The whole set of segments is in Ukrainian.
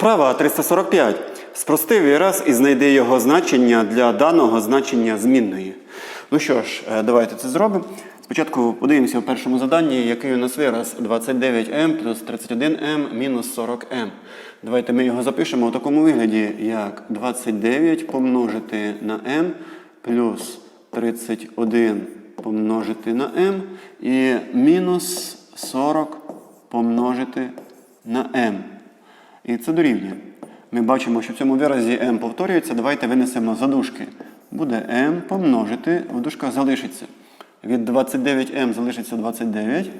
Вправа 345. Спрости вираз і знайди його значення для даного значення змінної. Ну що ж, е, давайте це зробимо. Спочатку подивимося в першому заданні, який у нас вираз 29m плюс 31m мінус 40m. Давайте ми його запишемо у такому вигляді, як 29 помножити на m плюс 31 помножити на m і мінус 40 помножити на m. І це дорівнює. Ми бачимо, що в цьому виразі m повторюється. Давайте винесемо задушки. Буде m помножити, в залишиться. Від 29m залишиться 29.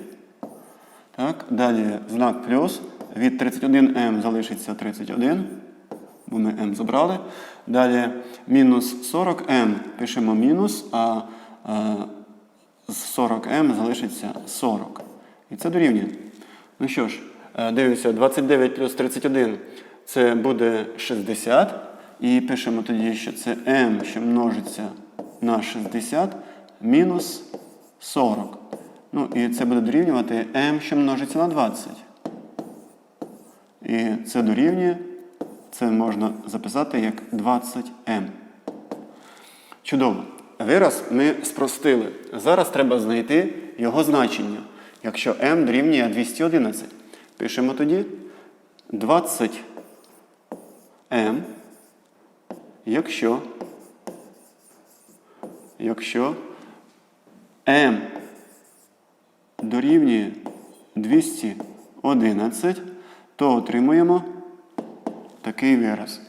Так, Далі знак плюс. Від 31m залишиться 31. Бо ми m забрали. Далі мінус 40m пишемо мінус, а, а з 40m залишиться 40. І це дорівнює. Ну що ж, дивимося, 29 плюс 31 це буде 60. І пишемо тоді, що це m, що множиться на 60, мінус 40. Ну і це буде дорівнювати m, що множиться на 20. І це дорівнює, це можна записати як 20m. Чудово. Вираз ми спростили. Зараз треба знайти його значення. Якщо m дорівнює 211. Пишемо тоді 20m, якщо, якщо m дорівнює 211, то отримуємо такий вираз.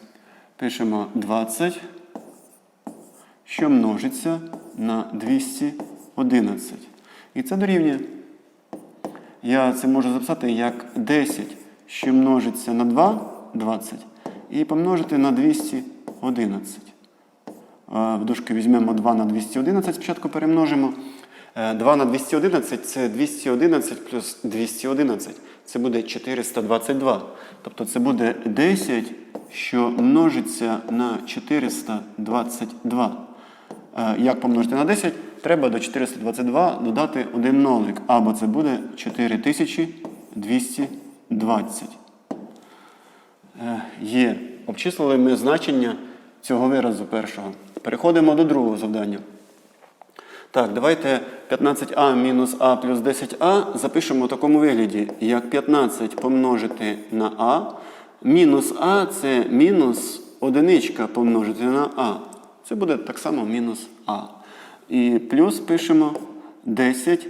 Пишемо 20 що множиться на 211. І це дорівнює. Я це можу записати як 10, що множиться на 2, 20, і помножити на 211. В дужки візьмемо 2 на 211, спочатку перемножимо. Е, 2 на 211 це 211 плюс 211. Це буде 422. Тобто це буде 10, що множиться на 422. Е, Як помножити на 10? Треба до 422 додати один нолик. Або це буде 4220. Е, Є. Обчислили ми значення цього виразу першого. Переходимо до другого завдання. Так, давайте 15а мінус а плюс 10а запишемо в такому вигляді, як 15 помножити на а, мінус а це мінус одиничка помножити на а. Це буде так само мінус а. І плюс пишемо 10,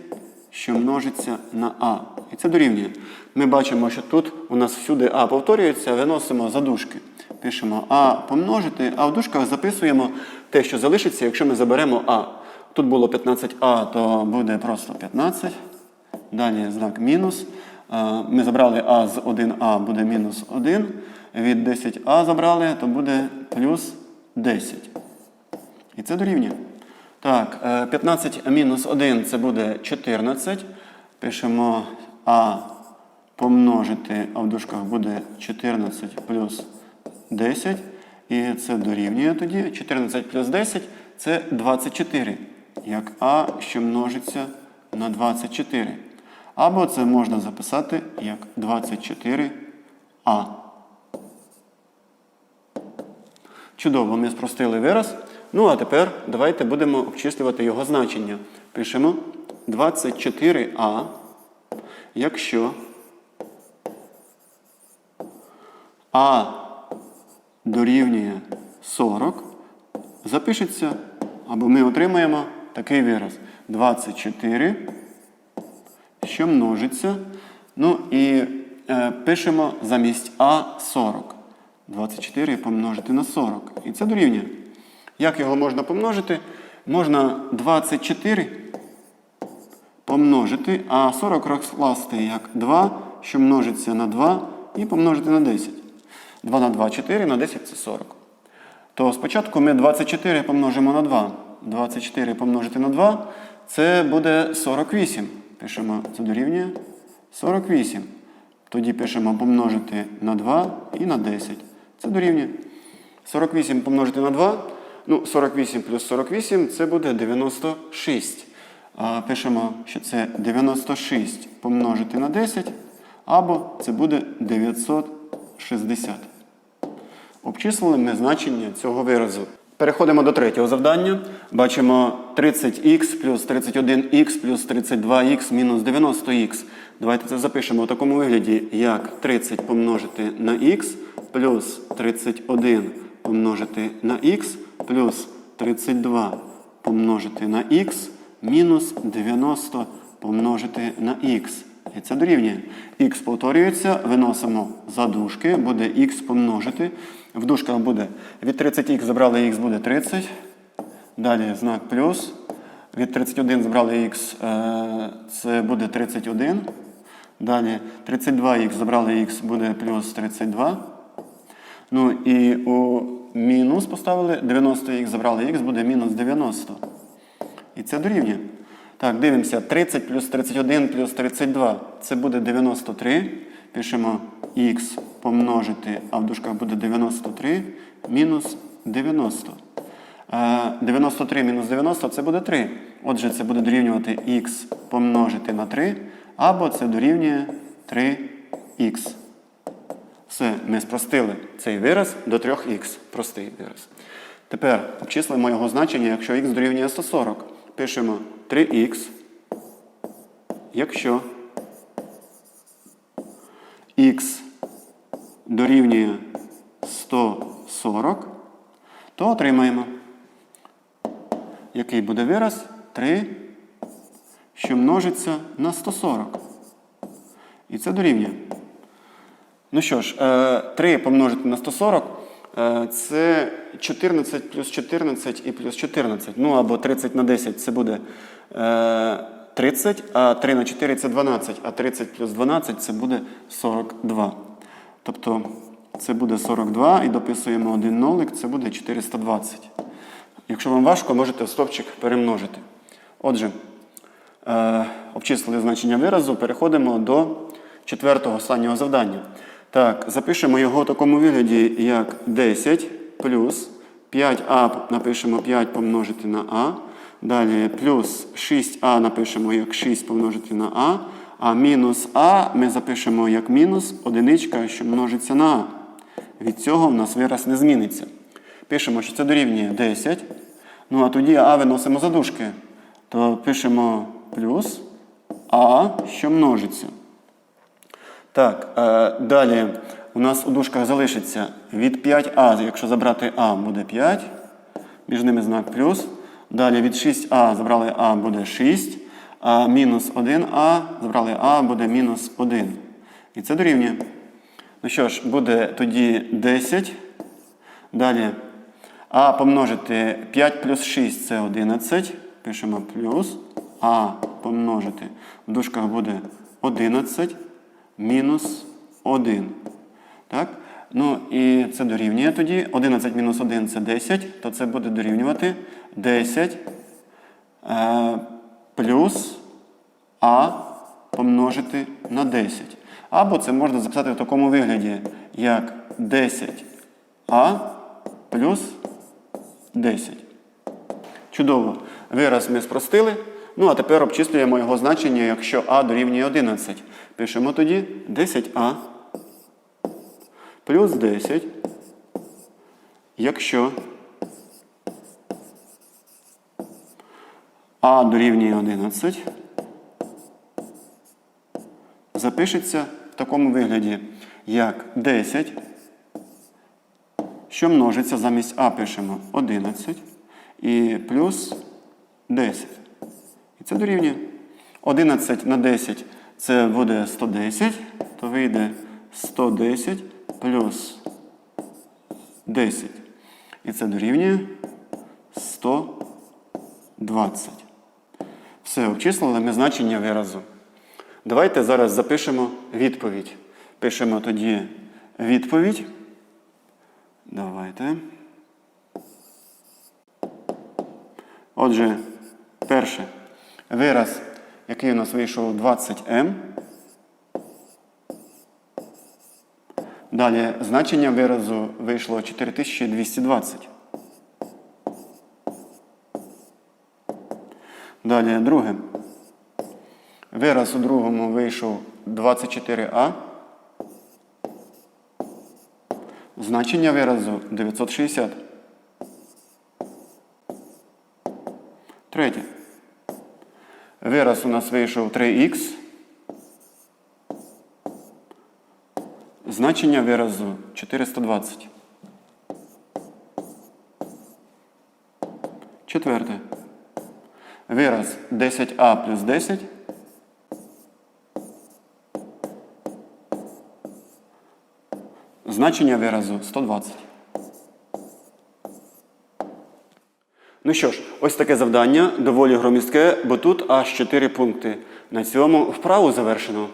що множиться на а. І це дорівнює. Ми бачимо, що тут у нас всюди а повторюється, виносимо задушки. Пишемо а помножити, а в дужках записуємо те, що залишиться, якщо ми заберемо а. Тут було 15а, то буде просто 15. Далі знак мінус. Ми забрали а з 1а, буде мінус 1. Від 10а забрали, то буде плюс 10. І це дорівнює. Так, е, 15 мінус 1 це буде 14. Пишемо а помножити, а в дужках буде 14 плюс 10. І це дорівнює тоді. 14 плюс 10 це 24. Як а, що множиться на 24. Або це можна записати як 24а. Чудово, ми спростили вираз. Ну, а тепер давайте будемо обчислювати його значення. Пишемо 24а, якщо а дорівнює 40, запишеться, або ми отримаємо такий вираз. 24, що множиться. Ну і е, пишемо замість А 40. 24 помножити на 40. І це дорівнює. Як його можна помножити? Можна 24 помножити, а 40 розкласти як 2, що множиться на 2, і помножити на 10. 2 на 2 4, на 10 це 40. То спочатку ми 24 помножимо на 2. 24 помножити на 2 це буде 48. Пишемо, це дорівнює 48. Тоді пишемо помножити на 2 і на 10. Це дорівнює. 48 помножити на 2. Ну, 48 плюс 48 це буде 96. А, Пишемо, що це 96 помножити на 10, або це буде 960. Обчислили ми значення цього виразу. Переходимо до третього завдання. Бачимо 30х плюс 31х плюс 32х мінус 90х. Давайте це запишемо у такому вигляді, як 30 помножити на х плюс 31 помножити на х плюс 32 помножити на х мінус 90 помножити на х. І це дорівнює. Х повторюється, виносимо за дужки, буде х помножити. В дужках буде від 30х забрали х буде 30. Далі знак плюс. Від 31 забрали х, е, це буде 31. Далі 32х забрали х буде плюс 32. Ну і у мінус поставили 90х забрали х буде мінус 90. І це дорівнює. Так, дивимося. 30 плюс 31 плюс 32. Це буде 93. Пишемо х помножити, а в дужках буде 93 мінус 90. Е, 93 мінус 90 це буде 3. Отже, це буде дорівнювати х помножити на 3, або це дорівнює 3х. Все, ми спростили цей вираз до 3х. Простий вираз. Тепер обчислимо його значення, якщо х дорівнює 140. Пишемо 3х. Якщо х дорівнює 140, то отримаємо. Який буде вираз? 3, що множиться на 140. І це дорівнює. Ну що ж, е, 3 помножити на 140 е, це 14 плюс 14 і плюс 14. Ну або 30 на 10 це буде е, 30, а 3 на 4 це 12, а 30 плюс 12 це буде 42. Тобто це буде 42 і дописуємо один нолик, це буде 420. Якщо вам важко, можете стопчик перемножити. Отже, е, обчислили значення виразу, переходимо до четвертого останнього завдання. Так, запишемо його в такому вигляді, як 10 плюс 5а напишемо 5 помножити на а. Далі плюс 6а напишемо як 6 помножити на а. А мінус а ми запишемо як мінус одиничка, що множиться на а. Від цього в нас вираз не зміниться. Пишемо, що це дорівнює 10. Ну а тоді а виносимо за дужки. То пишемо плюс а, що множиться. Так, е, далі у нас у дужках залишиться від 5а, якщо забрати а, буде 5. Між ними знак плюс. Далі від 6а забрали а буде 6. А мінус 1а забрали а буде мінус 1. І це дорівнює. Ну що ж, буде тоді 10. Далі а помножити 5 плюс 6 це 11. Пишемо плюс. А помножити. В дужках буде 11 мінус 1. Так? Ну і це дорівнює тоді. 11 мінус 1 це 10, то це буде дорівнювати 10 е, плюс А помножити на 10. Або це можна записати в такому вигляді, як 10а плюс 10. Чудово. Вираз ми спростили. Ну, а тепер обчислюємо його значення, якщо а дорівнює 11. Пишемо тоді 10а плюс 10, якщо а дорівнює 11, запишеться в такому вигляді, як 10, що множиться замість а пишемо 11 і плюс 10. І це дорівнює. 11 на 10 це буде 110, то вийде 110 плюс 10. І це дорівнює 120. Все, обчислили ми значення виразу. Давайте зараз запишемо відповідь. Пишемо тоді відповідь. Давайте. Отже, перше. Вираз, який у нас вийшов 20М. Далі значення виразу вийшло 4220. Далі друге. Вираз у другому вийшов 24А. Значення виразу 960. Третє. Вираз у нас вийшов 3х. Значення виразу 420. Четверте. Вираз 10а плюс 10. Значення виразу 120. Ну що ж, ось таке завдання, доволі громістке, бо тут аж 4 пункти. На цьому вправу завершено.